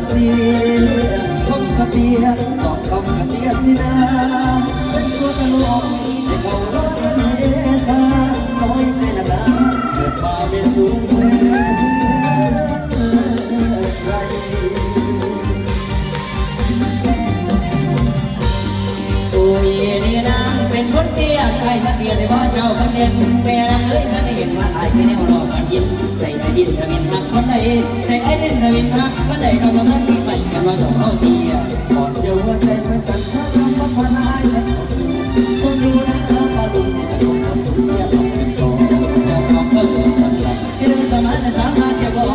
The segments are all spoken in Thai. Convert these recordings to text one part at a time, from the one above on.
กเตียทงกะเตียสองทงกะเตียสินา แต่ไอ้เล่งนาฬิกาก็ได้เราต้องมีไปกันมาต้องเอาดีอะก่อนเยาว์ใจมันสั่นเพราะทำมาพอร้ายแล้วสมรู้นะเราปาดุในตะกงเราสูงเทียบกับเป็นโตจะต้องเกิดสักวันที่เราสามารถสามารถเก็บเอา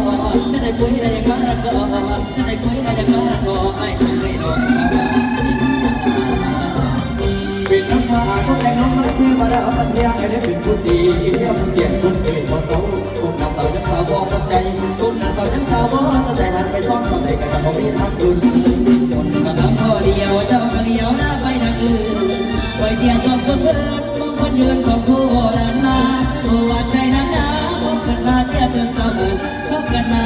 จะได้คุยได้ยังไงก็จะได้คุยได้ยังไงก็ไอ้ไม่รู้เป็นน้ำตาก็แต่น้อำตาที่มาได้เอาปัญญาให้ได้เป็นคนดีเที่ยวเกียรคนเก่งพอเข สาวยังสาวบ่พอใจคนหน้าสาวยังสาวบ่พอใจหันไปซ่อนคขาได้กันกับบ่มีทางอื่นคนกระทำพอเดียวเจ้ากระเดียวหน้าไปหนักอื่นไว้เที่ยงกับคนเพื่อนมองคนยืนของผู้ดันมาตัวใจนั้นนะพบกันมาเที่ยงจนสาวอื่นพบกันมา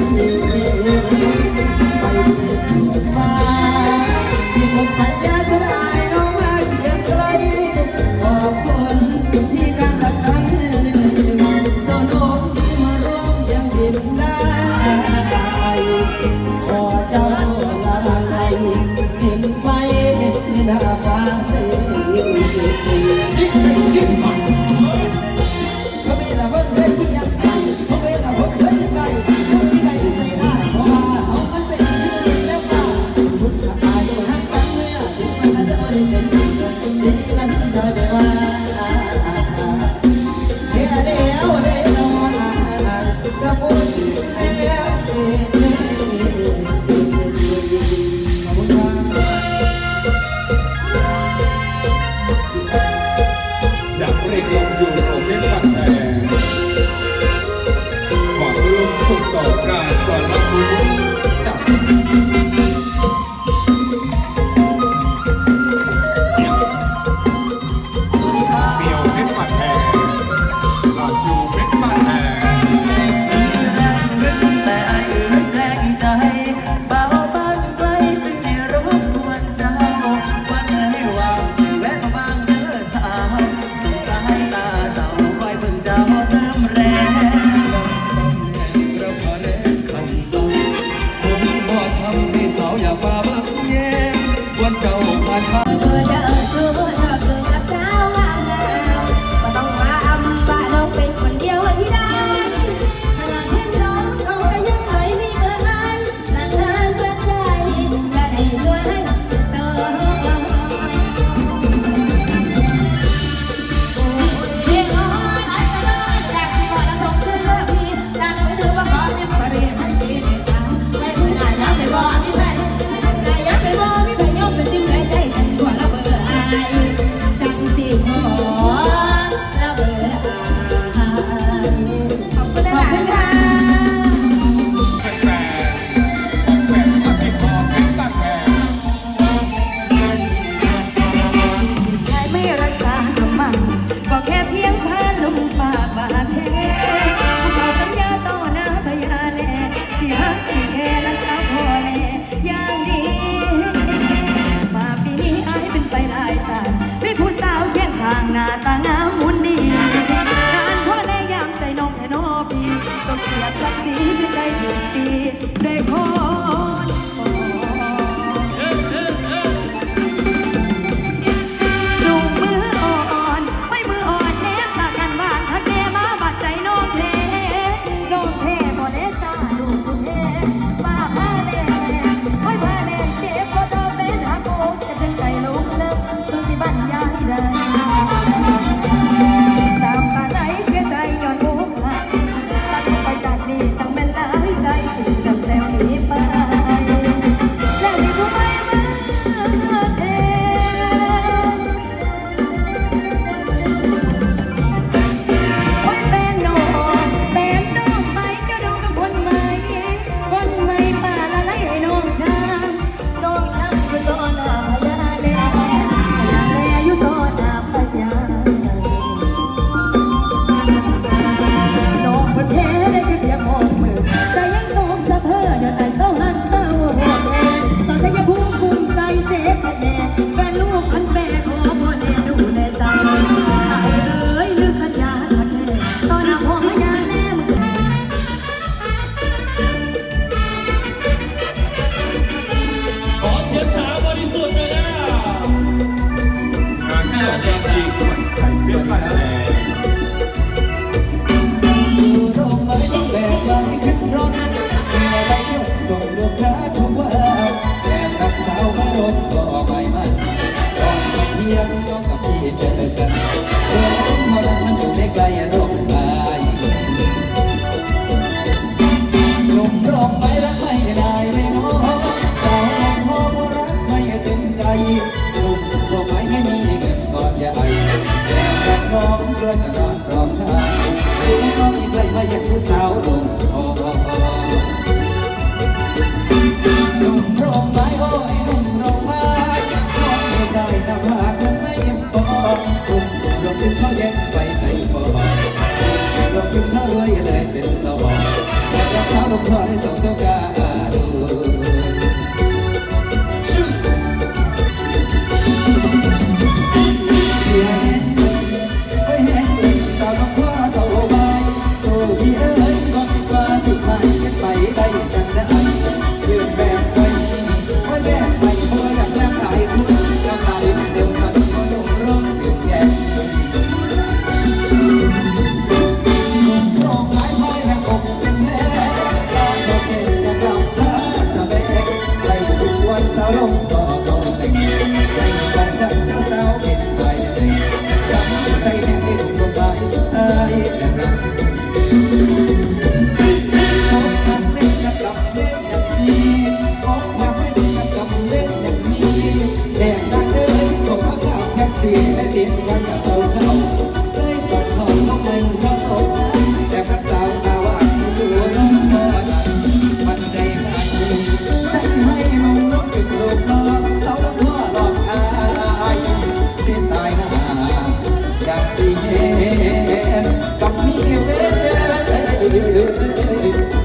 a favor. ช่วยจะนอนร้องไห้ผู้ชาน้องที่ไกลมาอย่างผู้สาวลงคอหนุ่มโรอ้อยนุ่มรงไม้นองไม่ได้นำมาคุณไม่ยังบอกตุ่มลงถึงเขาแย่งไปใจคอลงถึงเขาเลยเลยเป็นตะวันแต่เจ้าสาวลงคอได้สองเจ้ากา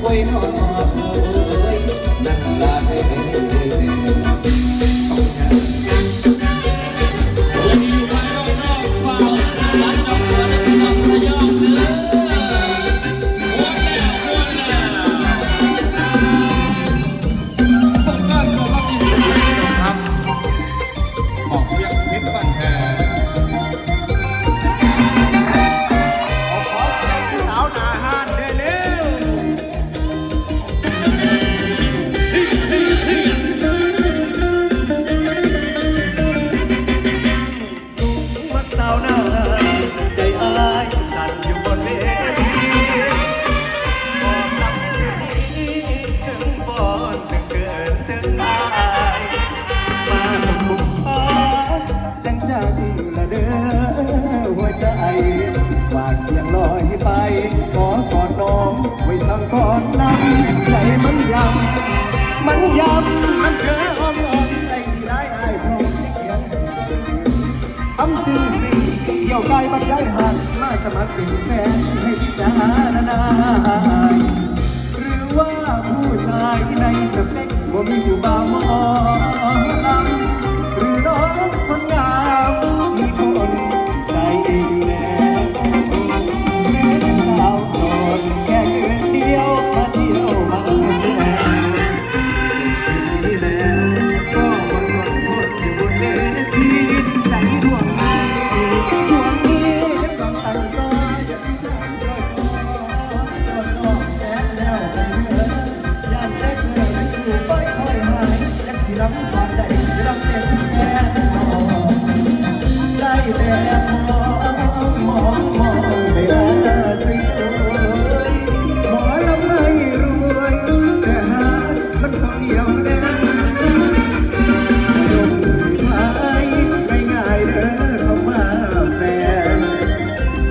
Bueno, ำมันย้ำมันเธออ้อมอ้อนไอ้ที่ได้ไอ้พร้อมที่เขียนทำสิ่งสิ่งเกี่ยวกายมันย้ายหันมาสมัครเป็นแฟนให้พิจารณาหรือว่าผู้ชายในสเปกว่ามีผู้บ่าวมองหรือน้องคนงามมีคนใช่ Bilang ibadah